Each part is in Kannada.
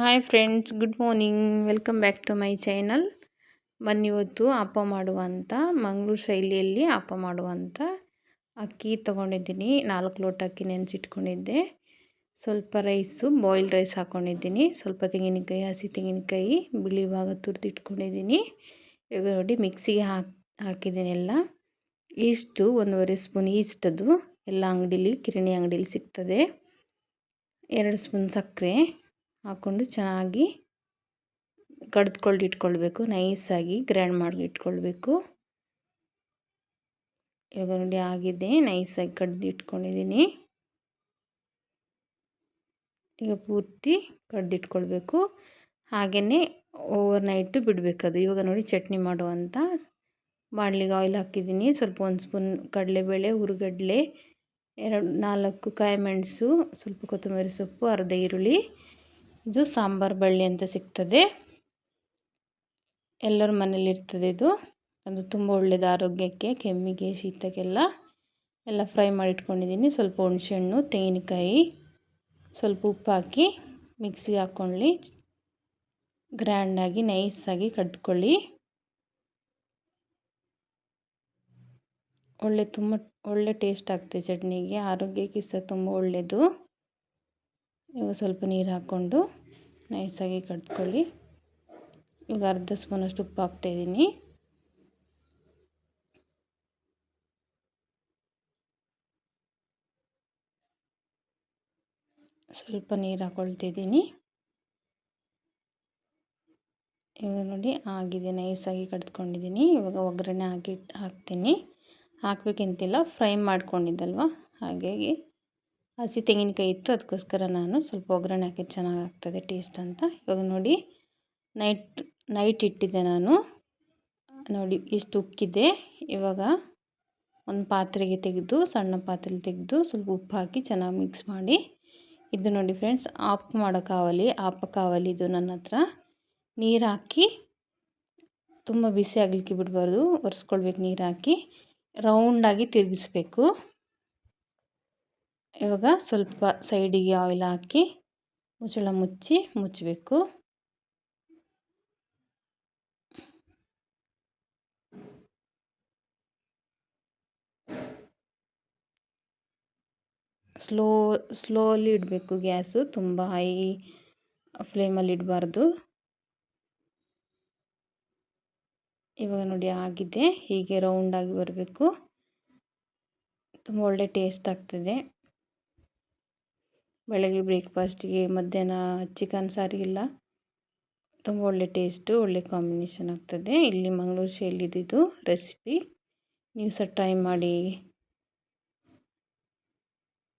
Hi friends good morning welcome back to my channel ಇವತ್ತು ಅಪ್ಪ ಮಾಡುವಂಥ ಮಂಗಳೂರು ಶೈಲಿಯಲ್ಲಿ ಅಪ್ಪ ಮಾಡುವಂಥ ಅಕ್ಕಿ ತೊಗೊಂಡಿದ್ದೀನಿ. ನಾಲ್ಕು ಲೋಟ ಅಕ್ಕಿ ನೆನೆಸಿಟ್ಕೊಂಡಿದ್ದೆ. ಸ್ವಲ್ಪ ರೈಸು ಬಾಯ್ಲ್ಡ್ ರೈಸ್ ಹಾಕ್ಕೊಂಡಿದ್ದೀನಿ ಸ್ವಲ್ಪ ತೆಂಗಿನಕಾಯಿ, ಹಸಿ ತೆಂಗಿನಕಾಯಿ, ಬಿಳಿ ಭಾಗ ತುರಿದಿಟ್ಕೊಂಡಿದ್ದೀನಿ. ಇವಾಗ ನೋಡಿ ಮಿಕ್ಸಿಗೆ ಹಾಕಿ, ಹಾಕಿದ್ದೀನಿ ಎಲ್ಲ. ಈಸ್ಟು ಒಂದೂವರೆ ಸ್ಪೂನ್ ಈಸ್ಟದು ಎಲ್ಲ ಅಂಗಡೀಲಿ, ಕಿರಣಿ ಅಂಗಡೀಲಿ ಸಿಗ್ತದೆ. ಎರಡು ಸ್ಪೂನ್ ಸಕ್ಕರೆ. ಹಾಕ್ಕೊಂಡು ಚೆನ್ನಾಗಿ ಕಡ್ದುಕೊಂಡು ಇಟ್ಕೊಳ್ಬೇಕು ನೈಸಾಗಿ ಗ್ರೈಂಡ್ ಮಾಡಿ ಇಟ್ಕೊಳ್ಬೇಕು ಇವಾಗ ನೋಡಿ ಆಗಿದೆ. ನೈಸಾಗಿ ಕಡ್ದು ಇಟ್ಕೊಂಡಿದ್ದೀನಿ ಈಗ ಪೂರ್ತಿ ಕಡ್ದಿಟ್ಕೊಳ್ಬೇಕು. ಹಾಗೆಯೇ ಓವರ್ ನೈಟು ಬಿಡಬೇಕದು. ಇವಾಗ ನೋಡಿ ಚಟ್ನಿ ಮಾಡುವಂಥ ಬಾಣಲಿಗೆ ಆಯಿಲ್ ಹಾಕಿದ್ದೀನಿ ಸ್ವಲ್ಪ ಒಂದು ಸ್ಪೂನ್ ಕಡಲೆಬೇಳೆ ಹುರುಗಡ್ಲೆ ಎರಡು ನಾಲ್ಕು ಕಾಯಿ ಮೆಣಸು ಸ್ವಲ್ಪ ಕೊತ್ತಂಬರಿ ಸೊಪ್ಪು, ಅರ್ಧ ಈರುಳ್ಳಿ ಇದು ಸಾಂಬಾರು ಬಳ್ಳಿ ಅಂತ ಸಿಗ್ತದೆ. ಎಲ್ಲರ ಮನೇಲಿ ಇರ್ತದೆ ಇದು. ಅದು ತುಂಬ ಒಳ್ಳೆಯದು ಆರೋಗ್ಯಕ್ಕೆ, ಕೆಮ್ಮಿಗೆ, ಶೀತಕ್ಕೆಲ್ಲ. ಎಲ್ಲ ಫ್ರೈ ಮಾಡಿ ಇಟ್ಕೊಂಡಿದ್ದೀನಿ ಸ್ವಲ್ಪ ಹುಣಸೆಹಣ್ಣು, ತೆಂಗಿನಕಾಯಿ, ಸ್ವಲ್ಪ ಉಪ್ಪು ಹಾಕಿ ಮಿಕ್ಸಿಗೆ ಹಾಕ್ಕೊಳ್ಳಿ. ಗ್ರ್ಯಾಂಡಾಗಿ, ನೈಸಾಗಿ ಕಡ್ದುಕೊಳ್ಳಿ. ಒಳ್ಳೆ ತುಂಬ, ಒಳ್ಳೆ ಟೇಸ್ಟ್ ಆಗ್ತದೆ ಚಟ್ನಿಗೆ. ಆರೋಗ್ಯಕ್ಕೆ ಸಹ ತುಂಬ ಒಳ್ಳೆಯದು ಇವಾಗ ಸ್ವಲ್ಪ ನೀರು ಹಾಕ್ಕೊಂಡು ನೈಸಾಗಿ ಕಟ್ಕೊಳ್ಳಿ. ಇವಾಗ ಅರ್ಧ ಸ್ಪೂನಷ್ಟು ಉಪ್ಪು ಹಾಕ್ತಾಯಿದ್ದೀನಿ ಸ್ವಲ್ಪ ನೀರು ಹಾಕ್ಕೊಳ್ತಿದ್ದೀನಿ ಇವಾಗ ನೋಡಿ ಆಗಿದೆ, ನೈಸಾಗಿ ಕಟ್ಕೊಂಡಿದ್ದೀನಿ. ಇವಾಗ ಒಗ್ಗರಣೆ ಹಾಕಿ ಹಾಕ್ತೀನಿ. ಹಾಕಬೇಕಂತಿಲ್ಲ, ಫ್ರೈ ಮಾಡ್ಕೊಂಡಿದ್ದಲ್ವ? ಹಾಗಾಗಿ ಹಸಿ ತೆಂಗಿನಕಾಯಿ ಇತ್ತು ಅದಕ್ಕೋಸ್ಕರ ನಾನು ಸ್ವಲ್ಪ ಒಗ್ಗರಣೆ ಹಾಕಿ ಚೆನ್ನಾಗಾಗ್ತದೆ ಟೇಸ್ಟ್ ಅಂತ. ಇವಾಗ ನೋಡಿ ನೈಟ್ ನೈಟ್ ಇಟ್ಟಿದ್ದೆ ನಾನು. ನೋಡಿ, ಇಷ್ಟು ಉಕ್ಕಿದೆ. ಇವಾಗ ಒಂದು ಪಾತ್ರೆಗೆ ತೆಗೆದು, ಸಣ್ಣ ಪಾತ್ರೆಲಿ ತೆಗೆದು ಸ್ವಲ್ಪ ಉಪ್ಪು ಹಾಕಿ ಚೆನ್ನಾಗಿ ಮಿಕ್ಸ್ ಮಾಡಿ. ಇದು ನೋಡಿ ಫ್ರೆಂಡ್ಸ್ ಆಪ್ ಮಾಡೋಕ್ಕಾವಲಿ ಆಪಕ್ಕಾವಲಿ ಇದು ನನ್ನ ಹತ್ರ. ನೀರು ಹಾಕಿ, ತುಂಬ ಬಿಸಿ ಆಗಲಿಕ್ಕೆ ಬಿಡಬಾರ್ದು. ಒರೆಸ್ಕೊಳ್ಬೇಕು ನೀರು ಹಾಕಿ. ರೌಂಡಾಗಿ ತಿರುಗಿಸ್ಬೇಕು. ಇವಾಗ ಸ್ವಲ್ಪ ಸೈಡಿಗೆ ಆಯಿಲ್ ಹಾಕಿ ಮುಚ್ಚಳ ಮುಚ್ಚಿ ಮುಚ್ಚಬೇಕು. ಸ್ಲೋ, ಸ್ಲೋಲಿ ಇಡಬೇಕು ಗ್ಯಾಸು, ತುಂಬ ಹೈ ಫ್ಲೇಮಲ್ಲಿ ಇಡಬಾರ್ದು. ಇವಾಗ ನೋಡಿ ಆಗಿದೆ, ಹೀಗೆ ರೌಂಡಾಗಿ ಬರಬೇಕು. ತುಂಬ ಒಳ್ಳೆ ಟೇಸ್ಟ್ ಆಗ್ತದೆ. ಬೆಳಗ್ಗೆ ಬ್ರೇಕ್ಫಾಸ್ಟಿಗೆ ಮಧ್ಯಾಹ್ನ ಚಿಕನ್ ಸಾರಿಗೆಲ್ಲ ತುಂಬ ಒಳ್ಳೆ ಟೇಸ್ಟು, ಒಳ್ಳೆ ಕಾಂಬಿನೇಷನ್ ಆಗ್ತದೆ. ಇಲ್ಲಿ ಮಂಗಳೂರು ಶೈಲಿದು ರೆಸಿಪಿ. ನೀವು ಸಹ ಟ್ರೈ ಮಾಡಿ.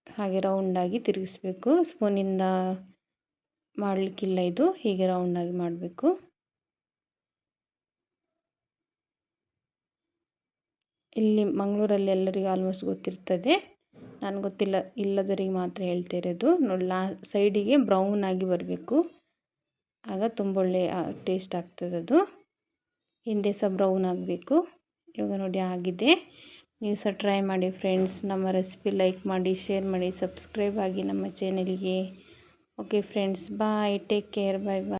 ಹಾಗೆ ರೌಂಡಾಗಿ ತಿರುಗಿಸ್ಬೇಕು. ಸ್ಪೂನಿಂದ ಮಾಡಲಿಕ್ಕಿಲ್ಲ ಇದು, ಹೀಗೆ ರೌಂಡಾಗಿ ಮಾಡಬೇಕು. ಇಲ್ಲಿ ಮಂಗಳೂರಲ್ಲಿ ಎಲ್ಲರಿಗೂ ಆಲ್ಮೋಸ್ಟ್ ಗೊತ್ತಿರ್ತದೆ. ನನಗೆ ಗೊತ್ತಿಲ್ಲ ಇಲ್ಲದರಿಗೆ ಮಾತ್ರ ಹೇಳ್ತಾ ಇರೋದು. ನೋಡಿ, ಲಾ, ಸೈಡಿಗೆ ಬ್ರೌನ್ ಆಗಿ ಬರಬೇಕು. ಆಗ ತುಂಬ ಒಳ್ಳೆ ಟೇಸ್ಟ್ ಆಗ್ತದದು ಹಿಂದೆ ಸಹ ಬ್ರೌನ್ ಆಗಬೇಕು. ಇವಾಗ ನೋಡಿ ಆಗಿದೆ. ನೀವು ಸಹ ಟ್ರೈ ಮಾಡಿ ಫ್ರೆಂಡ್ಸ್. ನಮ್ಮ ರೆಸಿಪಿ ಲೈಕ್ ಮಾಡಿ, ಶೇರ್ ಮಾಡಿ, ಸಬ್ಸ್ಕ್ರೈಬ್ ಆಗಿ ನಮ್ಮ ಚಾನೆಲ್ಗೆ. Okay friends, bye. Take care. Bye bye.